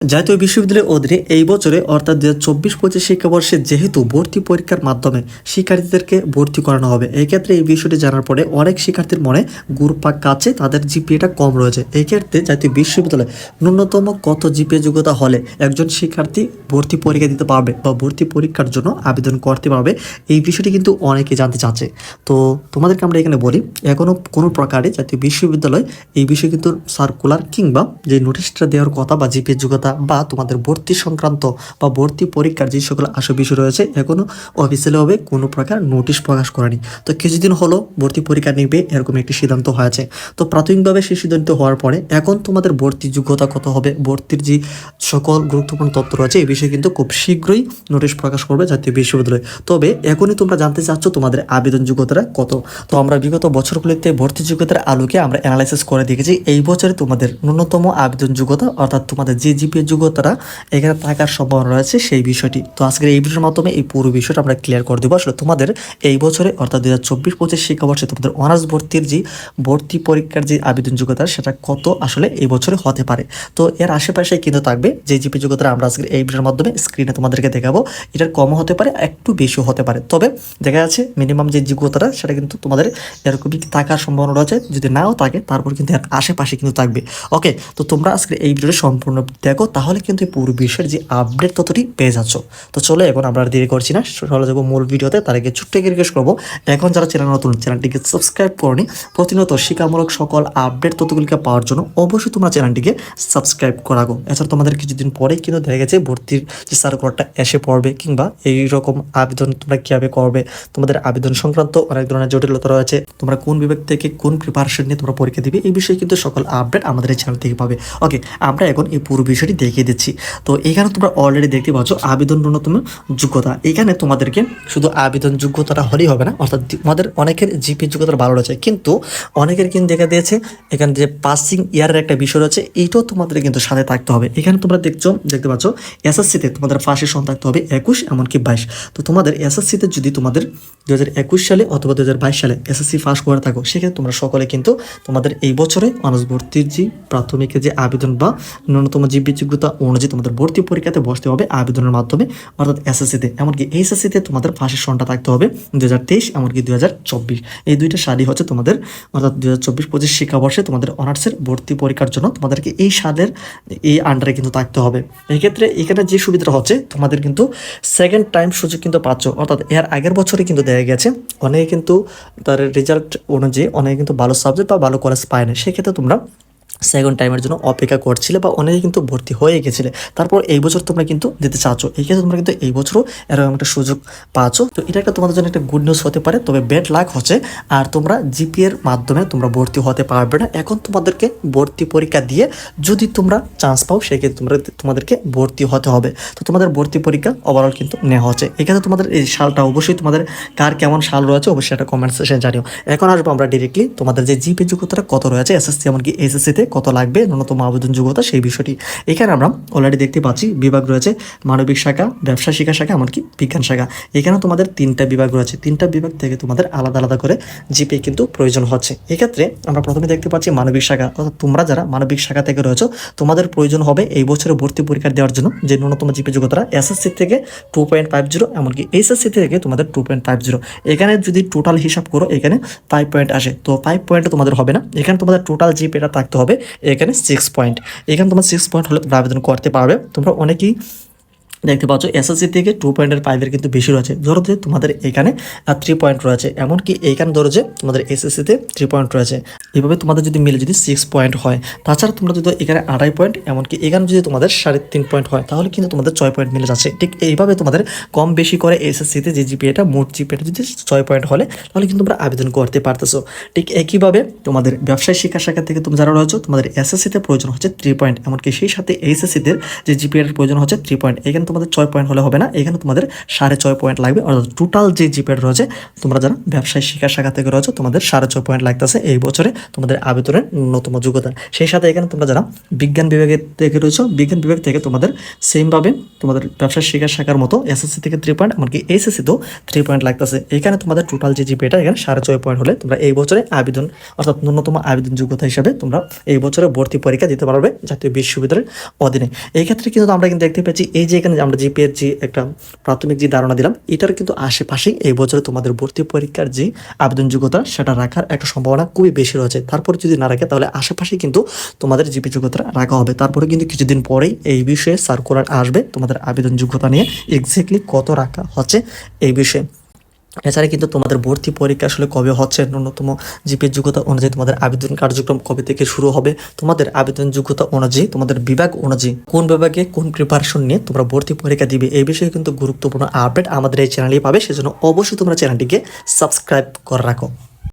জাতীয় বিশ্ববিদ্যালয়ের অধীনে এই বছরে অর্থাৎ দু হাজার চব্বিশ পঁচিশ শিক্ষাবর্ষে যেহেতু ভর্তি পরীক্ষার মাধ্যমে শিক্ষার্থীদেরকে ভর্তি করানো হবে এই ক্ষেত্রে এই বিষয়টি জানার পরে অনেক শিক্ষার্থীর মনে গুরুপাক কাছে তাদের জিপিএটা কম রয়েছে। এই ক্ষেত্রে জাতীয় বিশ্ববিদ্যালয়ে ন্যূনতম কত জিপিএ যোগ্যতা হলে একজন শিক্ষার্থী ভর্তি পরীক্ষা দিতে পারবে বা ভর্তি পরীক্ষার জন্য আবেদন করতে পারবে, এই বিষয়টি কিন্তু অনেকে জানতে চাচ্ছে। তো তোমাদেরকে আমরা এখানে বলি এখনও কোনো প্রকারে জাতীয় বিশ্ববিদ্যালয় এই বিষয়ে কিন্তু সার্কুলার কিংবা যে নোটিশটা দেওয়ার কথা বা জিপিএ যোগ্যতা বা তোমাদের ভর্তি সংক্রান্ত বা ভর্তি পরীক্ষার যে সকল আসল বিষয় রয়েছে এখনও অফিসিয়ালিভাবে কোনো প্রকার নোটিশ প্রকাশ করেনি। তো কিছুদিন হলো ভর্তি পরীক্ষা নিবে এরকম একটি সিদ্ধান্ত হয়েছে। তো প্রাথমিকভাবে সেই সিদ্ধান্ত হওয়ার পরে এখন তোমাদের ভর্তি যোগ্যতা কত হবে, ভর্তির যে সকল গুরুত্বপূর্ণ তথ্য রয়েছে এই বিষয়ে কিন্তু খুব শীঘ্রই নোটিশ প্রকাশ করবে জাতীয় বিশ্ববিদ্যালয়। তবে এখনই তোমরা জানতে চাচ্ছ তোমাদের আবেদন যোগ্যতাটা কত। তো আমরা বিগত বছরগুলিতে ভর্তি যোগ্যতার আলোকে আমরা অ্যানালাইসিস করে দেখেছি, এই বছরে তোমাদের ন্যূনতম আবেদন যোগ্যতা, অর্থাৎ তোমাদের যে জিপিএ যোগ্যতাটা এখানে থাকার সম্ভাবনা রয়েছে সেই বিষয়টি। তো আজকের এই ভিডিওর মাধ্যমে এই পুরো বিষয়টা আমরা ক্লিয়ার করে দেবো। আসলে তোমাদের এই বছরে, অর্থাৎ দু হাজার চব্বিশ পঁচিশ শিক্ষাবর্ষে তোমাদের অনার্স ভর্তির যে, ভর্তি পরীক্ষার যে আবেদন যোগ্যতা, সেটা কত আসলে এই বছরে হতে পারে? তো এর আশেপাশে কিন্তু থাকবে যে জিপি যোগ্যতা আমরা আজকের এই ভিডিওর মাধ্যমে স্ক্রিনে তোমাদেরকে দেখাবো। এটার কমও হতে পারে, একটু বেশিও হতে পারে। তবে দেখা যাচ্ছে মিনিমাম যে যোগ্যতাটা, সেটা কিন্তু তোমাদের এরকমই থাকার সম্ভাবনা রয়েছে। যদি নাও থাকে, তারপর কিন্তু এর আশেপাশে কিন্তু থাকবে। ওকে তো তোমরা আজকে এই ভিডিওটা সম্পূর্ণ দেখো। তাহলে কিন্তু পুরো বিষয়ের যে আপডেট ততটি পেয়ে যাচ্ছ। তো চলো এখন আমরা দেরি করছি না চলে যাব মূল ভিডিওতে, তার আগে ছোট্ট রিকোয়েস্ট করব। এখন যারা চ্যানেল নতুন চ্যানেলটিকে সাবস্ক্রাইব করনি, প্রতিনিয়ত শিক্ষামূলক সকল আপডেট ততগুলিকে পাওয়ার জন্য অবশ্যই তোমরা চ্যানেলটিকে সাবস্ক্রাইব করাগো এছাড়া তোমাদের কিছুদিন পরেই কিন্তু দেখা গেছে ভর্তির যে সার্কুলারটা এসে পড়বে, কিংবা এই রকম আবেদন তোমরা কীভাবে করবে, তোমাদের আবেদন সংক্রান্ত অনেক ধরনের জটিলতা রয়েছে, তোমরা কোন বিভাগ থেকে কোন প্রিপারেশন নিয়ে তোমরা পরীক্ষা দিবে, এই বিষয়ে কিন্তু সকল আপডেট আমাদের এই চ্যানেল থেকে পাবে। ওকে আমরা এখন এই পুরো বিষয়টি দেখিয়ে দিচ্ছি। তো এখানে তোমরা অলরেডি দেখতে পাচ্ছ আবেদন ন্যূনতম যোগ্যতা। এখানে তোমাদেরকে শুধু আবেদন যোগ্যতাটা হলেই হবে না, অর্থাৎ তোমাদের অনেকের জিপি যোগ্যতা ভালো রয়েছে। কিন্তু অনেকের কিন্তু দেখা দিয়েছে, এখানে যে পাসিং ইয়ারের একটা বিষয় রয়েছে এইটাও তোমাদের কিন্তু সাথে থাকতে হবে। এখানে তোমরা দেখছ, দেখতে পাচ্ছ এসএসসিতে তোমাদের পাশের সন থাকতে হবে একুশ, এমনকি বাইশ। তো তোমাদের এসএসসিতে যদি তোমাদের দু হাজার একুশ সালে অথবা দু হাজার বাইশ সালে এসএসসি পাস করে থাকো, সেক্ষেত্রে তোমরা সকলে কিন্তু তোমাদের এই বছরে অনার্স ভর্তির যে প্রাথমিকের যে আবেদন বা ন্যূনতম জীবী যোগ্যতা অনুযায়ী তোমাদের ভর্তি পরীক্ষাতে বসতে হবে আবেদনের মাধ্যমে। অর্থাৎ এসএসসিতে এমনকি এইচএসসিতে তোমাদের পাশের সনটা থাকতে হবে দু হাজার তেইশ, এমনকি দু হাজার চব্বিশ। এই দুইটা সালই হচ্ছে তোমাদের, অর্থাৎ দু হাজার চব্বিশ পঁচিশ শিক্ষাবর্ষে তোমাদের অনার্সের ভর্তি পরীক্ষার জন্য তোমাদেরকে এই সালের, এই আন্ডারে কিন্তু থাকতে হবে। এক্ষেত্রে এখানে যে সুবিধাটা হচ্ছে, তোমাদের কিন্তু সেকেন্ড টাইম সুযোগ কিন্তু পাচ্ছ। অর্থাৎ এর আগের বছরে কিন্তু দেখা গেছে। অনেকে কিন্তু তার রেজাল্ট অনুযায়ী অনেকে কিন্তু ভালো সাবজেক্ট বা ভালো কলেজ পায় না সেক্ষেত্রে তোমরা সেকেন্ড টাইমের জন্য অপেক্ষা করছিলে বা অনেকে কিন্তু ভর্তি হয়ে গেছিলে। তারপর এই বছর তোমরা কিন্তু দিতে চাচ্ছ। এই ক্ষেত্রে তোমরা কিন্তু এই বছরও এরকম একটা সুযোগ পাচ্ছ। তো এটা একটা তোমাদের জন্য একটা গুড নিউজ হতে পারে, তবে বেড লাক হচ্ছে। আর তোমরা জিপি এর মাধ্যমে তোমরা ভর্তি হতে পারবে না। এখন তোমাদেরকে ভর্তি পরীক্ষা দিয়ে যদি তোমরা চান্স পাও, সেক্ষেত্রে তোমরা তোমাদেরকে ভর্তি হতে হবে। তো তোমাদের ভর্তি পরীক্ষা ওভারঅল কিন্তু নেওয়া হচ্ছে। এক্ষেত্রে তোমাদের এই সালটা অবশ্যই তোমাদের কার কেমন সাল রয়েছে অবশ্যই একটা কমেন্ট সেকশনে জানিও। এখন আসব আমরা ডিরেক্টলি তোমাদের যে জিপি যোগ্যতাটা কত রয়েছে এসএসসি এমনকি এসএসসিতে কত লাগবে, ন্যূনতম আবেদন যোগ্যতা, সেই বিষয়টি এখানে আমরা অলরেডি দেখতে পাচ্ছি। বিভাগ রয়েছে মানবিক শাখা, ব্যবসা শিক্ষা শাখা, এমনকি বিজ্ঞান শাখা। এখানে তোমাদের তিনটা বিভাগ রয়েছে। তিনটা বিভাগ থেকে তোমাদের আলাদা আলাদা করে জিপি কিন্তু প্রয়োজন হচ্ছে। এক্ষেত্রে আমরা প্রথমে দেখতে পাচ্ছি মানবিক শাখা। অর্থাৎ তোমরা যারা মানবিক শাখা থেকে রয়েছে, তোমাদের প্রয়োজন হবে এই বছরে ভর্তি পরীক্ষা দেওয়ার জন্য যে ন্যূনতম জিপি যোগ্যতা এসএসসি থেকে টু পয়েন্ট ফাইভ জিরো এমনকি এইচএসসি থেকে তোমাদের টু পয়েন্ট ফাইভ জিরো এখানে যদি টোটাল হিসাব করো, এখানে ফাইভ পয়েন্ট আসে। তো ফাইভ পয়েন্ট তোমাদের হবে না। এখানে তোমাদের টোটাল জিপিটা থাকতে হবে এখানে সিক্স পয়েন্ট এখানে তোমার সিক্স পয়েন্ট হলে তোমরা আবেদন করতে পারবে। তোমরা অনেকেই দেখতে পাচ্ছ এসএসসি থেকে টু পয়েন্টের ফাইভের কিন্তু বেশি রয়েছে। ধরো যে তোমাদের এখানে থ্রি পয়েন্ট রয়েছে, এমনকি এইখানে ধরো যে তোমাদের এসএসসিতে থ্রি পয়েন্ট রয়েছে। এভাবে তোমাদের যদি মিলে যদি সিক্স পয়েন্ট হয়, তাছাড়া তোমরা যদি এখানে আড়াই পয়েন্ট এমনকি এখানে যদি তোমাদের সাড়ে তিন পয়েন্ট হয়, তাহলে কিন্তু তোমাদের ছয় পয়েন্ট মিলে যাচ্ছে। ঠিক এইভাবে তোমাদের কম বেশি করে এসএসসিতে যে জিপিএটা মোট জিপিএটা যদি ছয় পয়েন্ট হলে, তাহলে কিন্তু তোমরা আবেদন করতে পারতেছো। ঠিক একইভাবে তোমাদের ব্যবসায় শিক্ষা শাখা থেকে তুমি যারা রয়েছো, তোমাদের এসএসসিতে প্রয়োজন হচ্ছে থ্রি পয়েন্ট এমনকি সেই সাথে এইচএসসিদের যে জিপিএর প্রয়োজন হচ্ছে থ্রি পয়েন্ট এখানে তোমাদের ছয় পয়েন্ট হলে হবে না। এখানে তোমাদের সাড়ে ছয় পয়েন্ট লাগবে। অর্থাৎ টোটাল যে জিপেড রয়েছে, তোমরা যারা ব্যবসায় শিক্ষা শাখা থেকে রয়েছে, তোমাদের সাড়ে ছয় পয়েন্ট লাগতেছে এই বছরে তোমাদের আবেদনের ন্যূনতম যোগ্যতা। সেই সাথে এখানে তোমরা যারা বিজ্ঞান বিভাগের থেকে রয়েছে, বিজ্ঞান বিভাগ থেকে তোমাদের সেমভাবে তোমাদের ব্যবসায় শিক্ষা শাখার মতো এসএসসি থেকে থ্রি পয়েন্ট এমনকি এসএসসিতেও থ্রি পয়েন্ট লাগতেছে। এখানে তোমাদের টোটাল যে জিপিএটা এখানে সাড়ে ছয় পয়েন্ট হলে তোমরা এই বছরে আবেদন, অর্থাৎ ন্যূনতম আবেদন যোগ্যতা হিসাবে তোমরা এই বছরে ভর্তি পরীক্ষা দিতে পারবে জাতীয় বিশ্ববিদ্যালয়ের অধীনে। এই ক্ষেত্রে কিন্তু আমরা কিন্তু দেখতে পাচ্ছি এই যে এখানে আমরা জিপিএর যে একটা প্রাথমিক যে ধারণা দিলাম, এটার কিন্তু আশেপাশেই এই বছরে তোমাদের ভর্তি পরীক্ষার যে আবেদন যোগ্যতা সেটা রাখার একটা সম্ভাবনা খুবই বেশি রয়েছে। তারপরে যদি না রাখে, তাহলে আশেপাশেই কিন্তু তোমাদের জিপি যোগ্যতা রাখা হবে। তারপরে কিন্তু কিছুদিন পরেই এই বিষয়ে সার্কুলার আসবে তোমাদের আবেদন যোগ্যতা নিয়ে। এক্স্যাক্টলি কত রাখা হচ্ছে এই বিষয়ে। এছাড়া কিন্তু তোমাদের ভর্তি পরীক্ষা আসলে কবে হচ্ছে? ন্যূনতম জিপির যোগ্যতা অনুযায়ী তোমাদের আবেদন কার্যক্রম কবে থেকে শুরু হবে? তোমাদের আবেদন যোগ্যতা অনুযায়ী, তোমাদের বিভাগ অনুযায়ী কোন বিভাগে কোন প্রিপারেশন নিয়ে তোমরা ভর্তি পরীক্ষা দিবে? এই বিষয়ে কিন্তু গুরুত্বপূর্ণ আপডেট আমাদের এই চ্যানেলেই পাবে। সেজন্য অবশ্যই তোমরা চ্যানেলটিকে সাবস্ক্রাইব করে রাখো।